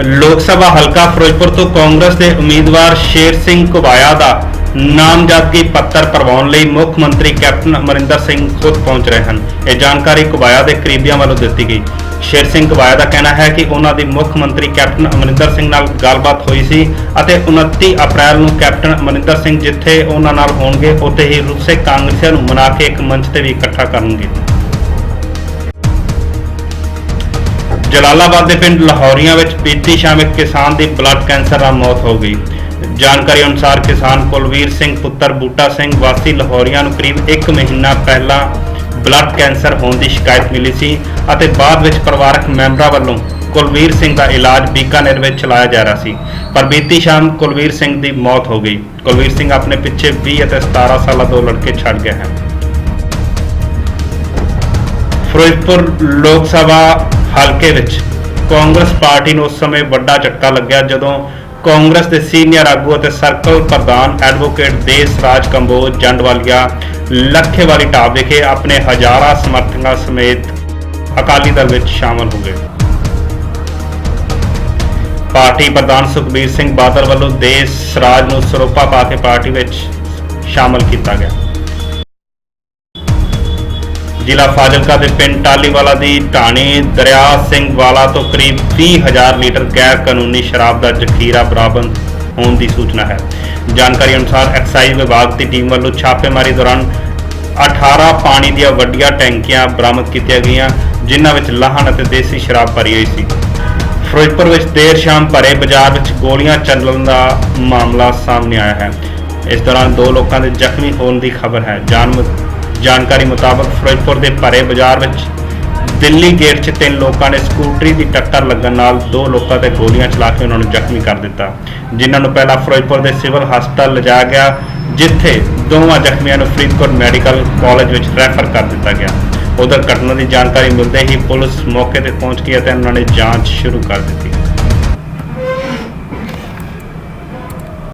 ਲੋਕ ਸਭਾ ਹਲਕਾ ਫਿਰੋਜ਼ਪੁਰ ਤੋਂ ਕਾਂਗਰਸ ਦੇ ਉਮੀਦਵਾਰ ਸ਼ੇਰ ਸਿੰਘ ਘੁਬਾਇਆ ਦਾ ਨਾਮਜ਼ਦਗੀ ਪੱਤਰ ਪ੍ਰਵਾਉਣ ਲਈ ਮੁੱਖ ਮੰਤਰੀ ਕੈਪਟਨ ਅਮਰਿੰਦਰ ਸਿੰਘ ਖੁਦ ਪਹੁੰਚ ਰਹੇ ਹਨ। ਇਹ ਜਾਣਕਾਰੀ ਘੁਬਾਇਆ ਦੇ ਕਰੀਬੀਆਂ ਵੱਲੋਂ ਦਿੱਤੀ ਗਈ। ਸ਼ੇਰ ਸਿੰਘ ਘੁਬਾਇਆ ਦਾ ਕਹਿਣਾ ਹੈ ਕਿ ਉਹਨਾਂ ਦੀ ਮੁੱਖ ਮੰਤਰੀ ਕੈਪਟਨ ਅਮਰਿੰਦਰ ਸਿੰਘ ਨਾਲ ਗੱਲਬਾਤ ਹੋਈ ਸੀ ਅਤੇ 29 ਅਪ੍ਰੈਲ ਨੂੰ ਕੈਪਟਨ ਅਮਰਿੰਦਰ ਸਿੰਘ ਜਿੱਥੇ ਉਹਨਾਂ ਨਾਲ ਹੋਣਗੇ, ਉੱਥੇ ਹੀ ਰੂਸੇ ਕਾਂਗਰਸੀਆਂ ਨੂੰ ਮਨਾ ਕੇ ਇੱਕ ਮੰਚ ਤੇ ਵੀ ਇਕੱਠਾ ਕਰਨਗੇ। ਜਲਾਲਾਬਾਦ ਦੇ ਪਿੰਡ ਲਾਹੌਰੀਆਂ ਵਿੱਚ ਬੀਤੀ ਸ਼ਾਮ ਇੱਕ ਕਿਸਾਨ ਦੀ ਬਲੱਡ ਕੈਂਸਰ ਨਾਲ ਮੌਤ ਹੋ ਗਈ। ਜਾਣਕਾਰੀ ਅਨੁਸਾਰ ਕਿਸਾਨ ਕੁਲਵੀਰ ਸਿੰਘ, ਪੁੱਤਰ ਬੂਟਾ ਸਿੰਘ ਵਾਸੀ ਲਾਹੌਰੀਆਂ ਨੂੰ ਕਰੀਬ 1 ਮਹੀਨਾ ਪਹਿਲਾਂ ਬਲੱਡ ਕੈਂਸਰ ਹੋਣ ਦੀ ਸ਼ਿਕਾਇਤ ਮਿਲੀ ਸੀ ਅਤੇ ਬਾਅਦ ਵਿੱਚ ਪਰਿਵਾਰਕ ਮੈਂਬਰਾਂ ਵੱਲੋਂ ਕੁਲਵੀਰ ਸਿੰਘ ਦਾ ਇਲਾਜ ਬੀਕਾਨੇਰ ਵਿੱਚ ਚਲਾਇਆ ਜਾ ਰਿਹਾ ਸੀ। ਪਰ ਬੀਤੀ ਸ਼ਾਮ ਕੁਲਵੀਰ ਸਿੰਘ ਦੀ ਮੌਤ ਹੋ ਗਈ। ਕੁਲਵੀਰ ਸਿੰਘ ਆਪਣੇ ਪਿੱਛੇ 20 ਅਤੇ 17 ਸਾਲਾ ਦੋ ਲੜਕੇ ਛੱਡ ਗਿਆ ਹੈ। ਫਿਰੋਜ਼ਪੁਰ ਲੋਕ ਸਭਾ ਹਲਕੇ ਵਿੱਚ। ਕਾਂਗਰਸ ਪਾਰਟੀ ਨੂੰ ਉਸ ਸਮੇਂ ਵੱਡਾ ਝਟਕਾ ਲੱਗਿਆ ਜਦੋਂ ਕਾਂਗਰਸ ਦੇ ਸੀਨੀਅਰ ਆਗੂ ਅਤੇ ਸਰਕਲ ਪ੍ਰਧਾਨ ਐਡਵੋਕੇਟ ਦੇਸ ਰਾਜ ਕੰਬੋਜ ਜੰਡਵਾਲੀਆ ਲੱਖੇਵਾਲੀ ਢਾਬ ਵਿਖੇ ਆਪਣੇ ਹਜ਼ਾਰਾਂ ਸਮਰਥਕਾਂ ਸਮੇਤ ਅਕਾਲੀ ਦਲ ਵਿੱਚ ਸ਼ਾਮਲ ਹੋ ਗਏ। ਪਾਰਟੀ ਪ੍ਰਧਾਨ ਸੁਖਬੀਰ ਸਿੰਘ ਬਾਦਲ ਵੱਲੋਂ ਦੇਸ ਰਾਜ ਨੂੰ ਸਰੋਪਾ ਪਾ ਕੇ ਪਾਰਟੀ ਵਿੱਚ ਸ਼ਾਮਲ ਕੀਤਾ ਗਿਆ। ਜ਼ਿਲ੍ਹਾ ਫਾਜ਼ਿਲਕਾ ਦੇ ਪਿੰਡ ਟਾਲੀਵਾਲਾ ਦੀ ਢਾਣੀ ਦਰਿਆ ਸਿੰਘ ਵਾਲਾ ਤੋਂ ਕਰੀਬ 30000 ਲੀਟਰ ਗੈਰ ਕਾਨੂੰਨੀ ਸ਼ਰਾਬ ਦਾ ਜ਼ਖੀਰਾ ਬਰਾਮਦ ਹੋਣ ਦੀ ਸੂਚਨਾ ਹੈ। ਜਾਣਕਾਰੀ ਅਨੁਸਾਰ ਐਕਸਾਈਜ਼ ਵਿਭਾਗ ਦੀ ਟੀਮ ਵੱਲੋਂ ਛਾਪੇਮਾਰੀ ਦੌਰਾਨ 18 ਪਾਣੀ ਦੀਆਂ ਵੱਡੀਆਂ ਟੈਂਕੀਆਂ ਬਰਾਮਦ ਕੀਤੀਆਂ ਗਈਆਂ, ਜਿਨ੍ਹਾਂ ਵਿੱਚ ਲਾਹਣ ਅਤੇ ਦੇਸੀ ਸ਼ਰਾਬ ਭਰੀ ਹੋਈ ਸੀ। ਫਿਰੋਜ਼ਪੁਰ ਵਿੱਚ ਦੇਰ ਸ਼ਾਮ ਭਰੇ ਬਾਜ਼ਾਰ ਵਿੱਚ ਗੋਲੀਆਂ ਚੱਲਣ ਦਾ ਮਾਮਲਾ ਸਾਹਮਣੇ ਆਇਆ ਹੈ। ਇਸ ਦੌਰਾਨ ਦੋ ਲੋਕਾਂ ਦੇ ਜ਼ਖਮੀ ਹੋਣ ਦੀ ਖਬਰ ਹੈ। ਜਾਨ ਜਾਣਕਾਰੀ ਮੁਤਾਬਕ ਫਿਰੋਜ਼ਪੁਰ ਦੇ ਭਰੇ ਬਾਜ਼ਾਰ ਵਿੱਚ ਦਿੱਲੀ ਗੇਟ 'ਚ ਤਿੰਨ ਲੋਕਾਂ ਨੇ ਸਕੂਟਰੀ ਦੀ ਟੱਕਰ ਲੱਗਣ ਨਾਲ ਦੋ ਲੋਕਾਂ ਤੇ ਗੋਲੀਆਂ ਚਲਾ ਕੇ ਉਹਨਾਂ ਨੂੰ ਜ਼ਖਮੀ ਕਰ ਦਿੱਤਾ। ਜਿਨ੍ਹਾਂ ਨੂੰ ਪਹਿਲਾਂ ਫਿਰੋਜ਼ਪੁਰ ਦੇ ਸਿਵਲ ਹਸਪਤਾਲ ਲਿਜਾਇਆ ਗਿਆ, ਜਿੱਥੇ ਦੋਵਾਂ ਜ਼ਖਮੀਆਂ ਨੂੰ ਫਰੀਦਕੋਟ ਮੈਡੀਕਲ ਕਾਲਜ ਵਿੱਚ ਰੈਫਰ ਕਰ ਦਿੱਤਾ ਗਿਆ। ਉਧਰ ਘਟਨਾ ਦੀ ਜਾਣਕਾਰੀ ਮਿਲਦੇ ਹੀ ਪੁਲਿਸ ਮੌਕੇ ਤੇ ਪਹੁੰਚ ਗਈ ਅਤੇ ਉਹਨਾਂ ਨੇ ਜਾਂਚ ਸ਼ੁਰੂ ਕਰ ਦਿੱਤੀ।